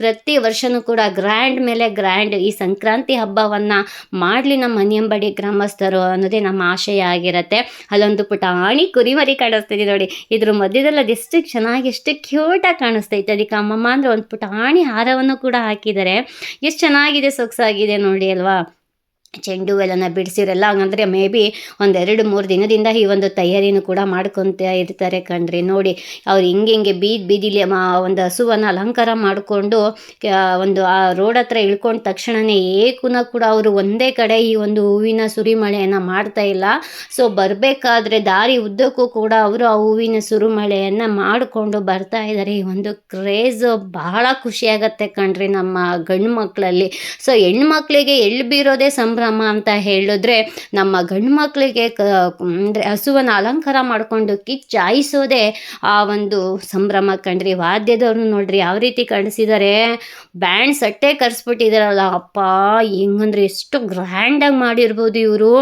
ಪ್ರತಿ ವರ್ಷವೂ ಕೂಡ ಗ್ರ್ಯಾಂಡ್ ಮೇಲೆ ಗ್ರ್ಯಾಂಡ್ ಈ ಸಂಕ್ರಾಂತಿ ಹಬ್ಬವನ್ನು ಮಾಡಲಿ ನಮ್ಮ ಮನೆಯಂಬಡಿ ಗ್ರಾಮಸ್ಥರು ಅನ್ನೋದೇ ನಮ್ಮ ಆಶಯ ಆಗಿರುತ್ತೆ. ಅಲ್ಲೊಂದು ಪುಟಾಣಿ ಕುರಿಮರಿ ಕಾಣಿಸ್ತಿದೆ ನೋಡಿ. ಇದ್ರ ಮಧ್ಯದಲ್ಲಿ ಎಷ್ಟು ಚೆನ್ನಾಗಿ ಎಷ್ಟು ಕ್ಯೂಟಾಗಿ ಕಾಣಿಸ್ತೈತೆ. ಅದಕ್ಕೆ ಅಮ್ಮಮ್ಮ ಅಂದರೆ ಒಂದು ಪುಟಾಣಿ ಹಾರವನ್ನು ಕೂಡ ಹಾಕಿದ್ದಾರೆ. ಎಷ್ಟು ಚೆನ್ನಾಗಿದೆ ಸೊಗಸಾಗಿದೆ ನೋಡಿ ಅಲ್ವಾ? ಚೆಂಡು ಹೂವೆಲ್ಲನ ಬಿಡಿಸಿರಲ್ಲ, ಹಂಗಂದ್ರೆ ಮೇ ಬಿ ಒಂದೆರಡು ಮೂರು ದಿನದಿಂದ ಈ ಒಂದು ತಯಾರಿನೂ ಕೂಡ ಮಾಡ್ಕೊತ ಇರ್ತಾರೆ ಕಣ್ರಿ. ನೋಡಿ, ಅವ್ರು ಹಿಂಗೆ ಹಿಂಗೆ ಬೀದಿ ಬೀದಿಲಿ ಒಂದು ಹಸುವನ್ನು ಅಲಂಕಾರ ಮಾಡಿಕೊಂಡು ಒಂದು ಆ ರೋಡ್ ಹತ್ರ ಇಳ್ಕೊಂಡ ತಕ್ಷಣವೇ ಏಕುನ ಕೂಡ ಅವರು ಒಂದೇ ಕಡೆ ಈ ಒಂದು ಹೂವಿನ ಸುರಿಮಳೆಯನ್ನು ಮಾಡ್ತಾ ಇಲ್ಲ. ಸೊ, ಬರಬೇಕಾದ್ರೆ ದಾರಿ ಉದ್ದಕ್ಕೂ ಕೂಡ ಅವರು ಆ ಹೂವಿನ ಸುರಿಮಳೆಯನ್ನು ಮಾಡಿಕೊಂಡು ಬರ್ತಾ ಇದ್ದಾರೆ ಈ ಒಂದು ಕ್ರೇಜ್ ಬಹಳ ಖುಷಿಯಾಗತ್ತೆ ಕಣ್ರಿ ನಮ್ಮ ಗಂಡು ಮಕ್ಕಳಲ್ಲಿ ಸೊ, ಹೆಣ್ಮಕ್ಳಿಗೆ ಎಳ್ಳು ಬೀರೋದೇ ಸಂಭ್ರಮ. ಅಂತ ಹೇಳಿದ್ರೆ ನಮ್ಮ ಗಂಡು ಮಕ್ಕಳಿಗೆ ಕ, ಅಂದರೆ ಹಸುವನ್ನು ಅಲಂಕಾರ ಮಾಡಿಕೊಂಡು ಕಿಚ್ಚಾಯಿಸೋದೇ ಆ ಒಂದು ಸಂಭ್ರಮ ಕಣ್ರಿ. ವಾದ್ಯದವ್ರನ್ನ ನೋಡ್ರಿ ಯಾವ ರೀತಿ ಕಾಣಿಸಿದ್ದಾರೆ ಬ್ಯಾಂಡ್ ಸಟ್ಟೆ ಕರೆಸ್ಬಿಟ್ಟಿದಾರಲ್ಲ. ಅಪ್ಪ, ಹೆಂಗಂದ್ರೆ ಎಷ್ಟು ಗ್ರ್ಯಾಂಡಾಗಿ ಮಾಡಿರ್ಬೋದು ಇವರು.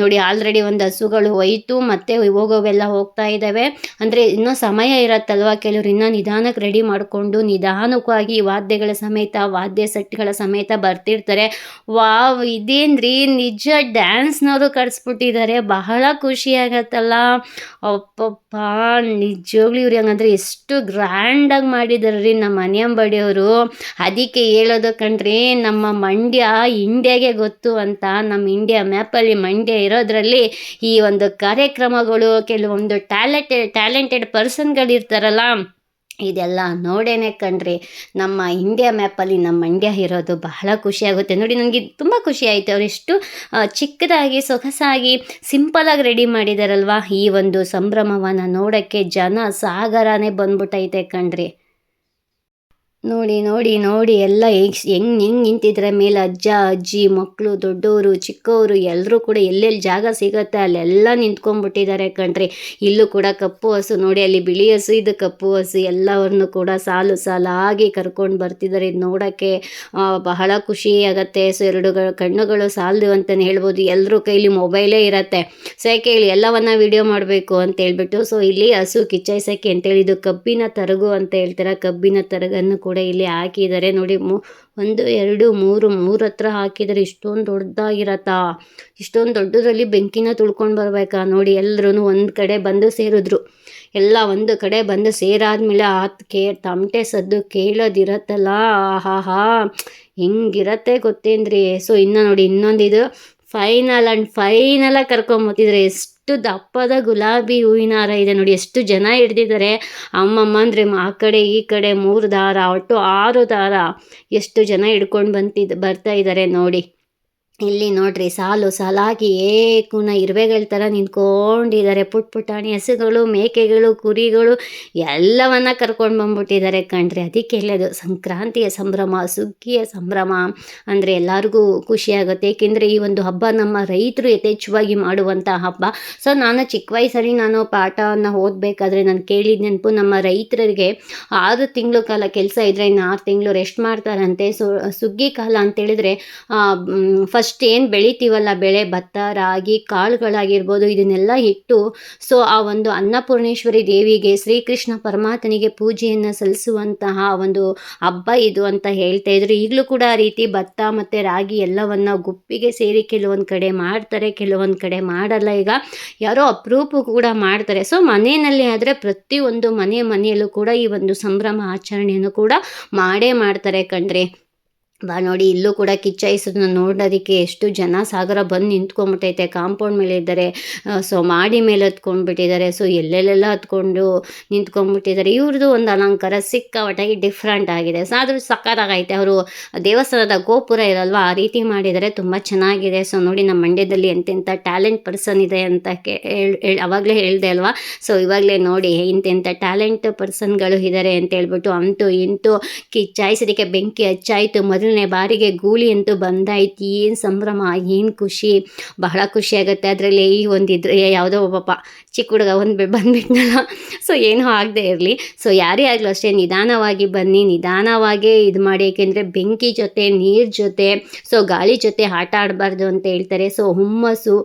ನೋಡಿ ಆಲ್ರೆಡಿ ಒಂದು ಹಸುಗಳು ಹೋಯಿತು, ಮತ್ತೆ ಹೋಗೋವೆಲ್ಲ ಹೋಗ್ತಾ ಇದ್ದಾವೆ ಅಂದರೆ ಇನ್ನೂ ಸಮಯ ಇರತ್ತಲ್ವ ಕೆಲವರು? ಇನ್ನೂ ನಿಧಾನಕ್ಕೆ ರೆಡಿ ಮಾಡಿಕೊಂಡು ನಿಧಾನಕ್ಕಾಗಿ ವಾದ್ಯಗಳ ಸಮೇತ, ವಾದ್ಯ ಸೆಟ್ಗಳ ಸಮೇತ ಬರ್ತಿರ್ತಾರೆ. ವಾವ್, ಇದೇನ್ರಿ? ನಿಜ ಡ್ಯಾನ್ಸ್ನವರು ಕಟ್ಸ್ಬಿಟ್ಟಿದ್ದಾರೆ ಬಹಳ ಖುಷಿ ಆಗತ್ತಲ್ಲ. ಅಪ್ಪಪ್ಪ ನಿಜವಾಗ್ಲೂ ಇವ್ರು ಹಂಗಂದ್ರೆ ಎಷ್ಟು ಗ್ರ್ಯಾಂಡಾಗಿ ಮಾಡಿದಾರೆ ರೀ ನಮ್ಮ ಮನೆಯಂಬಡಿಯವರು ಅದಕ್ಕೆ ಹೇಳೋದು ಕಣ್ರಿ ನಮ್ಮ ಮಂಡ್ಯ ಇಂಡಿಯಾಗೆ ಗೊತ್ತು ಅಂತ. ನಮ್ಮ ಇಂಡಿಯಾ ಮ್ಯಾಪಲ್ಲಿ ಮಂಡ್ಯ ಇರೋದ್ರಲ್ಲಿ ಈ ಒಂದು ಕಾರ್ಯಕ್ರಮಗಳು, ಕೆಲವೊಂದು ಟ್ಯಾಲೆಂಟೆಡ್ ಟ್ಯಾಲೆಂಟೆಡ್ ಪರ್ಸನ್ಗಳಿರ್ತಾರಲ್ಲ. ಇದೆಲ್ಲ ನೋಡೇನೆ ಕಣ್ರಿ. ನಮ್ಮ ಇಂಡಿಯಾ ಮ್ಯಾಪಲ್ಲಿ ನಮ್ಮ ಮಂಡ್ಯ ಇರೋದು ಬಹಳ ಖುಷಿಯಾಗುತ್ತೆ ನೋಡಿ, ನನಗೆ ತುಂಬ ಖುಷಿ ಆಯಿತು. ಅವರೆಷ್ಟು ಚಿಕ್ಕದಾಗಿ, ಸೊಗಸಾಗಿ ಸಿಂಪಲಾಗಿ ರೆಡಿ ಮಾಡಿದಾರಲ್ವಾ ಈ ಒಂದು ಸಂಭ್ರಮವನ್ನು ನೋಡೋಕ್ಕೆ ಜನ ಸಾಗರನೇ ಬಂದ್ಬಿಟ್ಟೈತೆ ಕಣ್ರಿ. ನೋಡಿ ನೋಡಿ ನೋಡಿ, ಎಲ್ಲ ಹೆಂಗ್ ಹೆಂಗ್ ಹೆಂಗ್ ನಿಂತಿದ್ರೆ ಮೇಲೆ ಅಜ್ಜ, ಅಜ್ಜಿ ಮಕ್ಕಳು ದೊಡ್ಡವರು ಚಿಕ್ಕವರು ಎಲ್ಲರೂ ಕೂಡ ಎಲ್ಲೆಲ್ಲಿ ಜಾಗ ಸಿಗುತ್ತೆ, ಅಲ್ಲೆಲ್ಲ ನಿಂತ್ಕೊಂಡ್ಬಿಟ್ಟಿದ್ದಾರೆ ಕಣ್ರಿ. ಇಲ್ಲೂ ಕೂಡ ಕಪ್ಪು ಹಸು ನೋಡಿ, ಅಲ್ಲಿ ಬಿಳಿ ಹಸು ಇದು, ಕಪ್ಪು ಹಸು ಎಲ್ಲವನ್ನು ಕೂಡ ಸಾಲು ಸಾಲಾಗಿ ಕರ್ಕೊಂಡು ಬರ್ತಿದ್ದಾರೆ. ಇದು ನೋಡೋಕ್ಕೆ ಬಹಳ ಖುಷಿ ಆಗತ್ತೆ. ಸೊ ಎರಡು ಕಣ್ಣುಗಳು ಸಾಲದು ಅಂತಲೇ ಹೇಳ್ಬೋದು. ಎಲ್ಲರೂ ಕೈಲಿ ಮೊಬೈಲೇ ಇರತ್ತೆ. ಸೊ ಯಾಕೆ ಹೇಳಿ ಎಲ್ಲವನ್ನ ವಿಡಿಯೋ ಮಾಡಬೇಕು ಅಂತ ಹೇಳ್ಬಿಟ್ಟು, ಸೊ, ಇಲ್ಲಿ ಹಸು ಕಿಚ್ಚಾಯಿಸೋಕ್ಕೆ ಅಂತೇಳಿ ಇದು ಕಬ್ಬಿನ ತರಗು ಅಂತ ಹೇಳ್ತಾರೆ? ಕಬ್ಬಿನ ತರಗನ್ನು ಕೂಡ ಇಲ್ಲಿ ಹಾಕಿದ್ದಾರೆ. ನೋಡಿ, ಮು, ಒಂದು, ಎರಡು, ಮೂರು ಮೂರು ಹತ್ರ ಹಾಕಿದ್ದಾರೆ. ಇಷ್ಟೊಂದು ದೊಡ್ಡದಾಗಿರತ್ತಾ? ಇಷ್ಟೊಂದು ದೊಡ್ಡದ್ರಲ್ಲಿ ಬೆಂಕಿನ ತುಳ್ಕೊಂಡು ಬರಬೇಕಾ? ನೋಡಿ ಎಲ್ಲರೂ ಒಂದು ಕಡೆ ಬಂದು ಸೇರಿದ್ರು. ಎಲ್ಲ ಒಂದು ಕಡೆ ಬಂದು ಸೇರಾದ್ಮೇಲೆ ಆ ಕೇ, ತಮಟೆ ಸದ್ದು ಕೇಳೋದಿರತ್ತಲ್ಲ? ಆಹಾ ಹೆಂಗಿರತ್ತೆ ಗೊತ್ತೇನ್ರಿ ಸೊ ಇನ್ನು ನೋಡಿ ಇನ್ನೊಂದು ಇದು ಫೈನಲ್ ಆ್ಯಂಡ್ ಫೈನಲಾಗಿ ಕರ್ಕೊಂಬತ್ತಿದ್ರೆ ಎಷ್ಟು ದಪ್ಪದ ಗುಲಾಬಿ ಹೂವಿನ ಹಾರ ಇದೆ ನೋಡಿ. ಎಷ್ಟು ಜನ ಹಿಡ್ದಿದ್ದಾರೆ. ಅಮ್ಮಮ್ಮ ಅಂದರೆ ಆ ಕಡೆ ಈ ಕಡೆ ಮೂರು ದಾರ, ಒಟ್ಟು ಆರು ದಾರ. ಎಷ್ಟು ಜನ ಹಿಡ್ಕೊಂಡು ಬಂತಿದ್ದು ಬರ್ತಾ ಇದ್ದಾರೆ ನೋಡಿ. ಇಲ್ಲಿ ನೋಡ್ರಿ ಸಾಲು ಸಾಲಾಗಿ ಏಕುನ ಇರುವೆಗಳ ಥರ ನಿಂತ್ಕೊಂಡಿದ್ದಾರೆ. ಪುಟ್ ಪುಟಾಣಿ ಹಸುಗಳು, ಮೇಕೆಗಳು, ಕುರಿಗಳು ಎಲ್ಲವನ್ನ ಕರ್ಕೊಂಡು ಬಂದ್ಬಿಟ್ಟಿದ್ದಾರೆ ಕಣ್ರಿ. ಅದಕ್ಕೆ ಎಲ್ಲದು ಸಂಕ್ರಾಂತಿಯ ಸಂಭ್ರಮ, ಸುಗ್ಗಿಯ ಸಂಭ್ರಮ ಅಂದರೆ ಎಲ್ಲರಿಗೂ ಖುಷಿಯಾಗುತ್ತೆ ಏಕೆಂದರೆ ಈ ಒಂದು ಹಬ್ಬ ನಮ್ಮ ರೈತರು ಯಥೇಚ್ಛವಾಗಿ ಮಾಡುವಂಥ ಹಬ್ಬ. ಸೊ ನಾನು ಚಿಕ್ಕ ವಯಸ್ಸಲ್ಲಿ ನಾನು ಪಾಠವನ್ನು ಓದಬೇಕಾದ್ರೆ ನಾನು ಕೇಳಿದ ನೆನಪು ನಮ್ಮ ರೈತರಿಗೆ ಆರು ತಿಂಗಳು ಕಾಲ ಕೆಲಸ ಇದ್ದರೆ ಇನ್ನು ಆರು ತಿಂಗಳು ರೆಸ್ಟ್ ಮಾಡ್ತಾರಂತೆ. ಸೊ ಸುಗ್ಗಿ ಕಾಲ ಅಂತೇಳಿದರೆ ಫಸ್ಟ್ ಫಸ್ಟ್ ಏನು ಬೆಳಿತೀವಲ್ಲ ಬೆಳೆ, ಭತ್ತ, ರಾಗಿ, ಕಾಳುಗಳಾಗಿರ್ಬೋದು, ಇದನ್ನೆಲ್ಲ ಇಟ್ಟು, ಸೊ ಆ ಒಂದು ಅನ್ನಪೂರ್ಣೇಶ್ವರಿ ದೇವಿಗೆ, ಶ್ರೀಕೃಷ್ಣ ಪರಮಾತ್ಮನಿಗೆ ಪೂಜೆಯನ್ನು ಸಲ್ಲಿಸುವಂತಹ ಒಂದು ಹಬ್ಬ ಇದು ಅಂತ ಹೇಳ್ತಾ ಇದ್ರು. ಈಗಲೂ ಕೂಡ ಆ ರೀತಿ ಭತ್ತ ಮತ್ತು ರಾಗಿ ಎಲ್ಲವನ್ನ ಗುಪ್ಪಿಗೆ ಸೇರಿ ಕೆಲವೊಂದು ಕಡೆ ಮಾಡ್ತಾರೆ, ಕೆಲವೊಂದು ಕಡೆ ಮಾಡಲ್ಲ ಈಗ. ಯಾರೋ ಅಪರೂಪ ಕೂಡ ಮಾಡ್ತಾರೆ. ಸೊ ಮನೆಯಲ್ಲಿ ಆದರೆ ಪ್ರತಿಯೊಂದು ಮನೆ ಮನೆಯಲ್ಲೂ ಕೂಡ ಈ ಒಂದು ಸಂಭ್ರಮ ಆಚರಣೆಯನ್ನು ಕೂಡ ಮಾಡೇ ಮಾಡ್ತಾರೆ ಕಣ್ರಿ. ಬಾ ನೋಡಿ, ಇಲ್ಲೂ ಕೂಡ ಕಿಚ್ಚಾಯಿಸೋದನ್ನ ನೋಡೋದಕ್ಕೆ ಎಷ್ಟು ಜನ ಸಾಗರ ಬಂದು ನಿಂತ್ಕೊಂಡ್ಬಿಟ್ಟೈತೆ ಕಾಂಪೌಂಡ್ ಮೇಲೆ ಇದ್ದಾರೆ. ಸೊ ಮಾಡಿ ಮೇಲೆ ಹತ್ಕೊಂಡ್ಬಿಟ್ಟಿದ್ದಾರೆ. ಸೊ ಎಲ್ಲೆಲ್ಲೆಲ್ಲ ಹತ್ಕೊಂಡು ನಿಂತ್ಕೊಂಡ್ಬಿಟ್ಟಿದ್ದಾರೆ ಇವ್ರದ್ದು ಒಂದು ಅಲಂಕಾರ ಸಿಕ್ಕಾಪಟ್ಟಾಗಿ ಡಿಫ್ರೆಂಟ್ ಆಗಿದೆ. ಸೊ, ಆದರೂ ಸಕ್ಕತ್ತಾಗೈತೆ ಅವರು ದೇವಸ್ಥಾನದ ಗೋಪುರ ಇರಲ್ವಾ? ಆ ರೀತಿ ಮಾಡಿದರೆ ತುಂಬ ಚೆನ್ನಾಗಿದೆ. ಸೊ ನೋಡಿ, ನಮ್ಮ ಮಂಡ್ಯದಲ್ಲಿ ಎಂತೆಂಥ ಟ್ಯಾಲೆಂಟ್ ಪರ್ಸನ್ ಇದೆ ಅಂತ ಕೇ ಅವಾಗಲೇ ಹೇಳಿದೆ ಅಲ್ವಾ? ಸೊ ಇವಾಗಲೇ ನೋಡಿ ಇಂತೆಂಥ ಟ್ಯಾಲೆಂಟ್ ಪರ್ಸನ್ಗಳು ಇದ್ದಾರೆ ಅಂತ ಹೇಳ್ಬಿಟ್ಟು ಅಂತೂ ಇಂತೂ ಕಿಚ್ಚಾಯಿಸೋದಕ್ಕೆ ಬೆಂಕಿ ಹಚ್ಚಾಯಿತು. ಮೊದಲು ಮೊದಲನೇ ಬಾರಿಗೆ ಗೂಳಿ ಅಂತೂ ಬಂದಾಯ್ತು. ಏನು ಸಂಭ್ರಮ, ಏನು ಖುಷಿ. ಬಹಳ ಖುಷಿ ಆಗುತ್ತೆ. ಅದರಲ್ಲಿ ಈ ಒಂದಿದ್ರೆ ಯಾವುದೋ ಒಬ್ಬಪ್ಪ ಚಿಕ್ಕ ಹುಡುಗ ಒಂದು ಬಂದ್ಬಿಟ್ಟನಲ್ಲ ಸೊ ಏನೂ ಆಗದೆ ಇರಲಿ. ಸೊ ಯಾರೇ ಆಗಲೂ ಅಷ್ಟೇ ನಿಧಾನವಾಗಿ ಬನ್ನಿ. ನಿಧಾನವಾಗೇ ಇದು ಮಾಡಿ. ಏಕೆಂದರೆ ಬೆಂಕಿ ಜೊತೆ, ನೀರು ಜೊತೆ ಸೊ ಗಾಳಿ ಜೊತೆ ಆಟ ಆಡಬಾರ್ದು ಅಂತ ಹೇಳ್ತಾರೆ. ಸೊ ಹುಮ್ಮಸ್ಸು.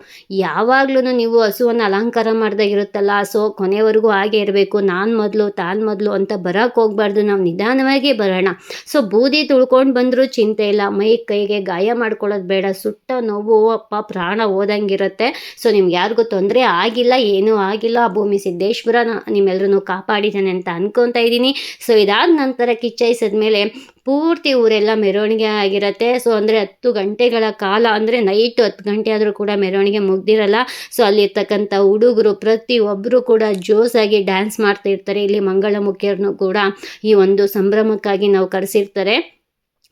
ಯಾವಾಗ್ಲೂ ನೀವು ಹಸುವನ್ನು ಅಲಂಕಾರ ಮಾಡ್ದಾಗಿರುತ್ತಲ್ಲ ಸೊ ಕೊನೆವರೆಗೂ ಹಾಗೆ ಇರಬೇಕು. ನಾನು ಮೊದಲು, ತಾನು ಮೊದಲು ಅಂತ ಬರೋಕ್ಕೆ ಹೋಗ್ಬಾರ್ದು. ನಾವು ನಿಧಾನವಾಗಿ ಬರೋಣ. ಸೊ ಬೂದಿ ತುಳ್ಕೊಂಡು ಬಂದರೂ ಚಿಂತೆ ಇಲ್ಲ. ಮೈ ಕೈಗೆ ಗಾಯ ಮಾಡ್ಕೊಳ್ಳೋದು ಬೇಡ. ಸುಟ್ಟ ನೋವು ಅಪ್ಪ ಪ್ರಾಣ ಓದಂಗಿರುತ್ತೆ ಸೊ ನಿಮ್ಗೆ ಯಾರಿಗೂ ತೊಂದರೆ ಆಗಿಲ್ಲ, ಏನೂ ಆಗಿಲ್ಲ. ಆ ಭೂಮಿ ಸಿದ್ದೇಶ್ವರ ನಿಮ್ಮೆಲ್ಲರೂ ಕಾಪಾಡಿದ್ದಾನೆ ಅಂತ ಅನ್ಕೊತಾ ಇದ್ದೀನಿ. ಸೊ ಇದಾದ ನಂತರ ಕಿಚ್ಚೈಸಿದ ಮೇಲೆ ಪೂರ್ತಿ ಊರೆಲ್ಲ ಮೆರವಣಿಗೆ ಆಗಿರುತ್ತೆ. ಸೊ ಅಂದರೆ ಹತ್ತು ಗಂಟೆಗಳ ಕಾಲ, ಅಂದರೆ ನೈಟ್ ಹತ್ತು ಗಂಟೆ ಆದರೂ ಕೂಡ ಮೆರವಣಿಗೆ ಮುಗ್ದಿರಲ್ಲ. ಸೊ ಅಲ್ಲಿರ್ತಕ್ಕಂಥ ಹುಡುಗರು ಪ್ರತಿಯೊಬ್ಬರು ಕೂಡ ಜೋಸಾಗಿ ಡ್ಯಾನ್ಸ್ ಮಾಡ್ತಾ ಇರ್ತಾರೆ. ಇಲ್ಲಿ ಮಂಗಳ ಮುಖ್ಯರನ್ನು ಕೂಡ ಈ ಒಂದು ಸಂಭ್ರಮಕ್ಕಾಗಿ ನಾವು ಕರೆಸಿರ್ತಾರೆ.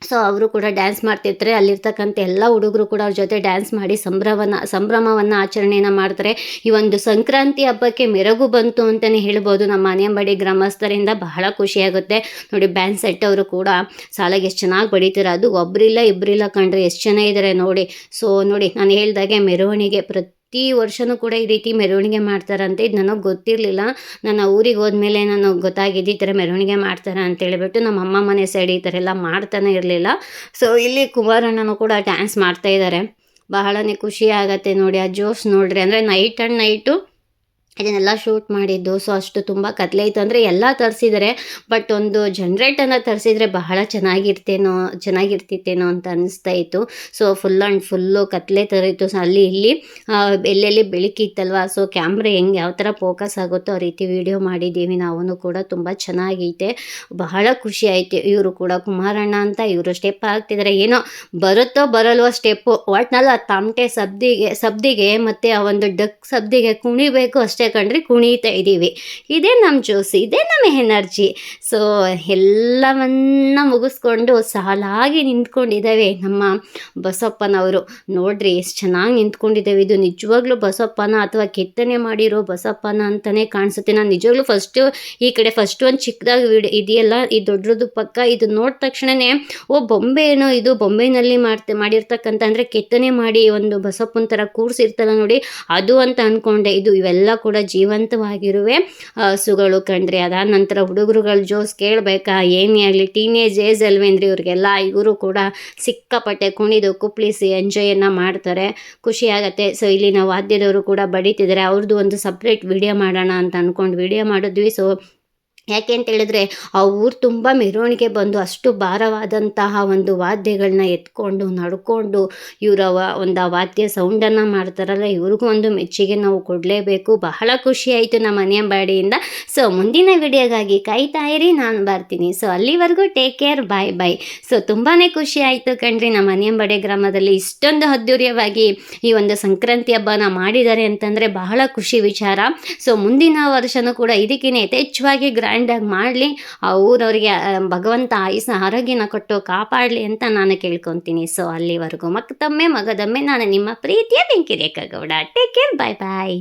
ಸೊ ಅವರು ಕೂಡ ಡ್ಯಾನ್ಸ್ ಮಾಡ್ತಿರ್ತಾರೆ. ಅಲ್ಲಿರ್ತಕ್ಕಂಥ ಎಲ್ಲ ಹುಡುಗರು ಕೂಡ ಅವ್ರ ಜೊತೆ ಡ್ಯಾನ್ಸ್ ಮಾಡಿ ಸಂಭ್ರಮನ, ಸಂಭ್ರಮವನ್ನು ಆಚರಣೆಯನ್ನು ಮಾಡ್ತಾರೆ. ಈ ಒಂದು ಸಂಕ್ರಾಂತಿ ಹಬ್ಬಕ್ಕೆ ಮೆರಗು ಬಂತು ಅಂತಲೇ ಹೇಳ್ಬೋದು. ನಮ್ಮ ಮನೆಯಂಬಡಿ ಗ್ರಾಮಸ್ಥರಿಂದ ಬಹಳ ಖುಷಿಯಾಗುತ್ತೆ ನೋಡಿ ಬ್ಯಾನ್ ಸೆಟ್ ಅವರು ಕೂಡ ಸಾಲಾಗಿ ಎಷ್ಟು ಚೆನ್ನಾಗಿ ಬಡೀತಾರೆ. ಅದು ಒಬ್ಬರಿಲ್ಲ ಇಬ್ಬರಿಲ್ಲ ಕಂಡ್ರೆ ಎಷ್ಟು ಜನ ಇದ್ದಾರೆ ನೋಡಿ. ಸೊ ನೋಡಿ, ನಾನು ಹೇಳಿದಾಗೆ ಮೆರವಣಿಗೆ ಪ್ರತಿ ಪ್ರತಿ ವರ್ಷನೂ ಕೂಡ ಈ ರೀತಿ ಮೆರವಣಿಗೆ ಮಾಡ್ತಾರಂತೆ ಇದು ನನಗೆ ಗೊತ್ತಿರಲಿಲ್ಲ. ನನ್ನ ಊರಿಗೆ ಹೋದ್ಮೇಲೆ ನಾನು ಗೊತ್ತಾಗಿದ್ದು ಈ ಥರ ಮೆರವಣಿಗೆ ಮಾಡ್ತಾರೆ ಅಂತ ಹೇಳಿಬಿಟ್ಟು ನಮ್ಮ ಅಮ್ಮ ಮನೆ ಸೈಡ್ ಈ ಥರ ಎಲ್ಲ ಮಾಡ್ತಾನೆ ಇರಲಿಲ್ಲ. ಸೊ ಇಲ್ಲಿ ಕುಮಾರಣ್ಣನೂ ಕೂಡ ಡ್ಯಾನ್ಸ್ ಮಾಡ್ತಾ ಇದ್ದಾರೆ ಬಹಳನೇ ಖುಷಿ ಆಗತ್ತೆ ನೋಡಿ ಆ ಜೋಶ್ ನೋಡ್ರಿ. ಅಂದರೆ ನೈಟ್ ಆ್ಯಂಡ್ ನೈಟು ಇದನ್ನೆಲ್ಲ ಶೂಟ್ ಮಾಡಿದ್ದು ಸೊ ಅಷ್ಟು ತುಂಬ ಕತ್ಲೆ ಇತ್ತು ಅಂದರೆ ಎಲ್ಲ ತರಿಸಿದರೆ ಬಟ್ ಒಂದು ಜನ್ರೇಟನ್ನು ತರಿಸಿದರೆ ಬಹಳ ಚೆನ್ನಾಗಿರ್ತೇನೋ, ಚೆನ್ನಾಗಿರ್ತಿತ್ತೇನೋ ಅಂತ ಅನಿಸ್ತಾ ಇತ್ತು. ಸೊ ಫುಲ್ ಆ್ಯಂಡ್ ಫುಲ್ಲು ಕತ್ಲೆ ಥರ ಇತ್ತು ಸೊ ಅಲ್ಲಿ ಇಲ್ಲಿ ಎಲ್ಲೆಲ್ಲಿ ಬೆಳಕಿತ್ತಲ್ವ? ಸೊ ಕ್ಯಾಮ್ರಾ ಹೆಂಗೆ ಯಾವ ಥರ ಫೋಕಸ್ ಆಗುತ್ತೋ ಆ ರೀತಿ ವಿಡಿಯೋ ಮಾಡಿದ್ದೀವಿ. ನಾವು ಕೂಡ ತುಂಬ ಚೆನ್ನಾಗೈತೆ. ಬಹಳ ಖುಷಿ ಆಯಿತು. ಇವರು ಕೂಡ ಕುಮಾರಣ್ಣ ಅಂತ, ಇವರು ಸ್ಟೆಪ್ ಹಾಕ್ತಿದ್ದಾರೆ ಏನೋ ಬರುತ್ತೋ ಬರಲ್ವೋ ಸ್ಟೆಪ್ಪು ಒಟ್ನಲ್ಲಿ ಆ ತಮಟೆ ಸಬ್ದಿಗೆ ಸಬ್ದಿಗೆ ಮತ್ತು ಆ ಒಂದು ಡಕ್ ಸಬ್ದಿಗೆ ಕುಣಿಬೇಕು ಅಷ್ಟೇ. ಕಂಡ್ರೆ ಕುಣಿತಾ ಇದ್ದೀವಿ. ಇದೇ ನಮ್ಮ ಜೋಸ್ ಇದೇ ನಮ್ಮ ಎನರ್ಜಿ ಸೊ ಎಲ್ಲವನ್ನ ಮುಗಿಸ್ಕೊಂಡು ಸಾಲಾಗಿ ನಿಂತ್ಕೊಂಡಿದ್ದಾವೆ ನಮ್ಮ ಬಸಪ್ಪನವರು. ನೋಡ್ರಿ ಎಷ್ಟು ಚೆನ್ನಾಗಿ ನಿಂತ್ಕೊಂಡಿದ್ದಾವೆ. ಇದು ನಿಜವಾಗ್ಲೂ ಬಸಪ್ಪನ ಅಥವಾ ಕೆತ್ತನೆ ಮಾಡಿರೋ ಬಸಪ್ಪನ ಅಂತಲೇ ಕಾಣಿಸುತ್ತೆ. ನಾನು ನಿಜವಾಗ್ಲೂ ಫಸ್ಟು ಈ ಕಡೆ ಫಸ್ಟ್ ಒಂದು ಚಿಕ್ಕದಾಗಿ ಇದೆಯಲ್ಲ, ಈ ದೊಡ್ಡದು ಪಕ್ಕ, ಇದು ನೋಡಿದ ತಕ್ಷಣವೇ ಓ, ಬೊಂಬೆ ಏನೋ ಇದು. ಬೊಂಬೆನಲ್ಲಿ ಮಾಡ್ತೆ, ಮಾಡಿರ್ತಕ್ಕಂಥ ಅಂದರೆ ಕೆತ್ತನೆ ಮಾಡಿ ಒಂದು ಬಸಪ್ಪನ ಥರ ಕೂರಿಸಿರ್ತಲ್ಲ ನೋಡಿ. ಅದು ಅಂತ ಅಂದ್ಕೊಂಡೆ ಇದು ಇವೆಲ್ಲ ಕೂಡ ಜೀವಂತವಾಗಿರುವೆ. ಹಸುಗಳು ಕಂಡ್ರೆ ಅದಾದ ನಂತರ ಹುಡುಗರುಗಳ ಜೋಸ್ ಕೇಳಬೇಕಾ, ಏನೇ ಆಗಲಿ, ಟೀನೇಜ್ ಏಜ್ ಅಲ್ವೇಂದ್ರಿ ಇವ್ರಿಗೆಲ್ಲ? ಇವರು ಕೂಡ ಸಿಕ್ಕಾಪಟ್ಟೆ ಕುಣಿದು ಕುಪ್ಲಿಸಿ ಎಂಜಾಯನ್ನು ಮಾಡ್ತಾರೆ. ಖುಷಿ ಆಗುತ್ತೆ. ಸೊ ಇಲ್ಲಿನ ವಾದ್ಯದವರು ಕೂಡ ಬಡಿತಿದ್ದಾರೆ. ಅವ್ರದ್ದು ಒಂದು ಸಪ್ರೇಟ್ ವಿಡಿಯೋ ಮಾಡೋಣ ಅಂತ ಅಂದ್ಕೊಂಡು ವಿಡಿಯೋ ಮಾಡಿದ್ವಿ. ಸೊ ಯಾಕೆ ಅಂತ ಹೇಳಿದ್ರೆ, ಆ ಊರು ತುಂಬ ಮೆರವಣಿಗೆ ಬಂದು ಅಷ್ಟು ಭಾರವಾದಂತಹ ಒಂದು ವಾದ್ಯಗಳನ್ನ ಎತ್ಕೊಂಡು, ನಡ್ಕೊಂಡು ಇವರ ಒಂದು ಆ ವಾದ್ಯ ಸೌಂಡನ್ನು ಮಾಡ್ತಾರಲ್ಲ, ಇವ್ರಿಗೂ ಒಂದು ಮೆಚ್ಚುಗೆ ನಾವು ಕೊಡಲೇಬೇಕು. ಬಹಳ ಖುಷಿ ಆಯಿತು ನಮ್ಮ ಮನೆಯ ಬಾಡಿಯಿಂದ ಸೊ ಮುಂದಿನ ವಿಡಿಯೋಗಾಗಿ ಕಾಯ್ತಾ ಇರಿ, ನಾನು ಬರ್ತೀನಿ. ಸೊ ಅಲ್ಲಿವರೆಗೂ take care bye bye so ತುಂಬಾ ಖುಷಿ ಆಯಿತು ಕಣ್ರಿ, ನಮ್ಮ ಮನೆಯಂಬಡೆ ಗ್ರಾಮದಲ್ಲಿ ಇಷ್ಟೊಂದು ಅದ್ಧೂರ್ಯವಾಗಿ ಈ ಒಂದು ಸಂಕ್ರಾಂತಿ ಹಬ್ಬನ ಮಾಡಿದ್ದಾರೆ ಅಂತಂದರೆ ಬಹಳ ಖುಷಿ ವಿಚಾರ. ಸೊ ಮುಂದಿನ ವರ್ಷನೂ ಕೂಡ ಇದಕ್ಕಿಂತ ಯಥೇಚ್ಛವಾಗಿ ಗ್ರ್ಯಾಂಡಾಗಿ ಮಾಡಲಿ, ಆ ಊರವರಿಗೆ ಭಗವಂತ ಆಯುಸ ಆರೋಗ್ಯನ ಕೊಟ್ಟು ಕಾಪಾಡಲಿ ಅಂತ ನಾನು ಕೇಳ್ಕೊತೀನಿ. ಸೊ ಅಲ್ಲಿವರೆಗೂ ಮತ್ತೊಮ್ಮೆ, ಮಗದಮ್ಮೆ ನಾನು ನಿಮ್ಮ ಪ್ರೀತಿಯ Benki ಕಗೌಡ Gowda. Take care bye bye